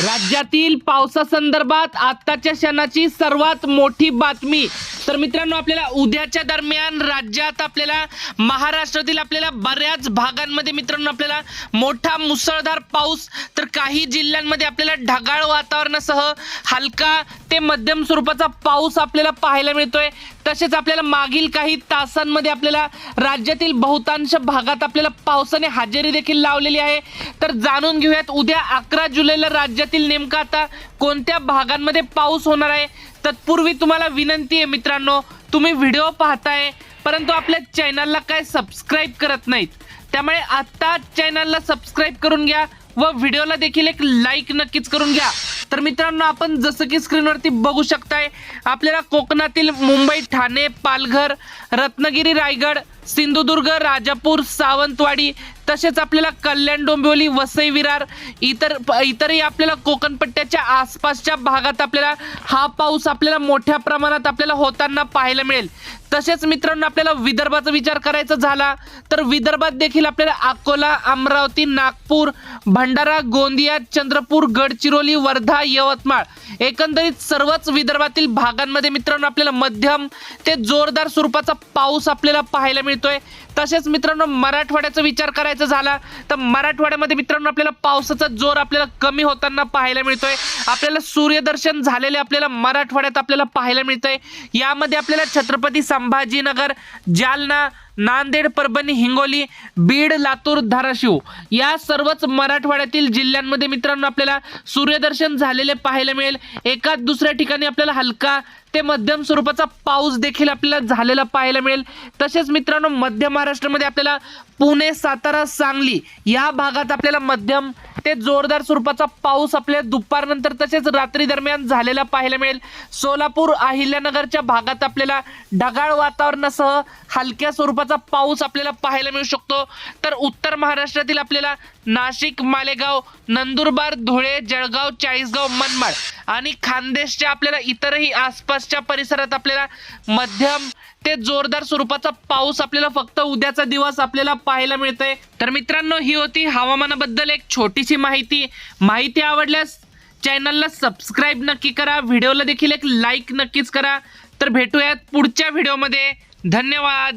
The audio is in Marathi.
राज्यातील पावसासंदर्भात आत्ताच्या क्षणाची सर्वात मोठी बातमी. तर मित्रांनो आपल्याला उद्याच्या दरम्यान राज्यात आपल्याला महाराष्ट्रातील आपल्याला बऱ्याच भागांमध्ये मित्रांनो आपल्याला मोठा मुसळधार पाऊस तर काही जिल्ह्यांमध्ये आपल्याला ढगाळ वातावरणासह हलका ते मध्यम स्वरूपाचा पाऊस आपल्याला पाहायला मिळतोय. तसेच आपल्याला मागील काही तासांमध्ये आपल्याला राज्यातील बहुतांश भागात आपल्याला पावसाने हजेरी देखील लावलेली आहे. तर जाणून घेऊयात उद्या अकरा जुलैला राज्यातील नेमका आता कोणत्या भागांमध्ये पाऊस होणार आहे? तत्पूर्वी तुम्हाला विनंती आहे मित्रांनो तुम्ही व्हिडिओ पाहताय परंतु आपल्या चॅनलला काय सबस्क्राईब करत नाहीत. त्यामुळे आत्ता चॅनलला सबस्क्राईब करून घ्या व व्हिडिओला देखील एक लाईक नक्कीच करून घ्या. तर मित्रांनो आपण जसं की स्क्रीनवरती बघू शकताय आपल्याला कोकणातील मुंबई ठाणे पालघर रत्नागिरी रायगड सिंधुदुर्ग राजापूर सावंतवाडी तसेच आपल्याला कल्याण डोंबिवली वसई विरार इतर प- इतरही आपल्याला कोकण पट्ट्याच्या आसपासच्या भागात आपल्याला हा पाऊस आपल्याला मोठ्या प्रमाणात आपल्याला होताना पाहायला मिळेल. तसेच मित्रांनो आपल्याला विदर्भाचा विचार करायचा झाला तर विदर्भात देखील आपल्याला अकोला अमरावती नागपूर भंडारा गोंदिया चंद्रपूर गडचिरोली वर्धा यवतमाळ एकंदरीत सर्वच विदर्भातील भागांमध्ये मित्रांनो आपल्याला मध्यम ते जोरदार स्वरूपाचा पाऊस आपल्याला पाहायला मिळतो. मिळतोय तसेच मित्रांनो मराठवाड्याचा विचार करायचा झाला तर मराठवाड्यामध्ये मित्रांनो आपल्याला पावसाचा जोर आपल्याला कमी होताना पाहायला मिळतोय. आपल्याला सूर्यदर्शन झालेले आपल्याला मराठवाड्यात आपल्याला पाहायला मिळतंय. यामध्ये आपल्याला छत्रपती संभाजीनगर जालना नांदेड परभणी हिंगोली बीड लातूर धाराशिव या सर्वच मराठवाड्यातील जिल्ह्यांमध्ये मित्रांनो आपल्याला सूर्यदर्शन झालेले पाहायला मिळेल. एकाच दुसऱ्या ठिकाणी आपल्याला हलका ते मध्यम स्वरूपाचा पाऊस देखील आपल्याला झालेला पाहायला मिळेल. तसेच मित्रांनो मध्य महाराष्ट्रामध्ये आपल्याला पुणे सातारा सांगली या भागात आपल्याला मध्यम ते जोरदार स्वरूपाचा पाऊस आपल्याला दुपारनंतर तसेच रात्री दरम्यान झालेला पाहायला मिळेल. सोलापूर अहिल्यानगरच्या भागात आपल्याला ढगाळ वातावरणासह हलक्या स्वरूपात प्रकारचा पाऊस आपल्याला पाहायला मिळू शकतो. तर उत्तर महाराष्ट्रातील आपल्याला नाशिक मालेगाव नंदुरबार धुळे जळगाव चाळीसगाव मनमाड आणि खानदेशच्या आपल्याला इतरही आसपासच्या परिसरात आपल्याला मध्यम ते जोरदार स्वरूपाचा पाऊस आपल्याला फक्त उद्याचा दिवस आपल्याला पाहायला मिळतंय. तर मित्रांनो ही होती हवामानाबद्दल एक छोटीशी माहिती. माहिती आवडल्यास चॅनलला सबस्क्राईब नक्की करा. व्हिडिओला देखील एक लाईक नक्कीच करा. तर भेटूयात पुढच्या व्हिडिओमध्ये. धन्यवाद!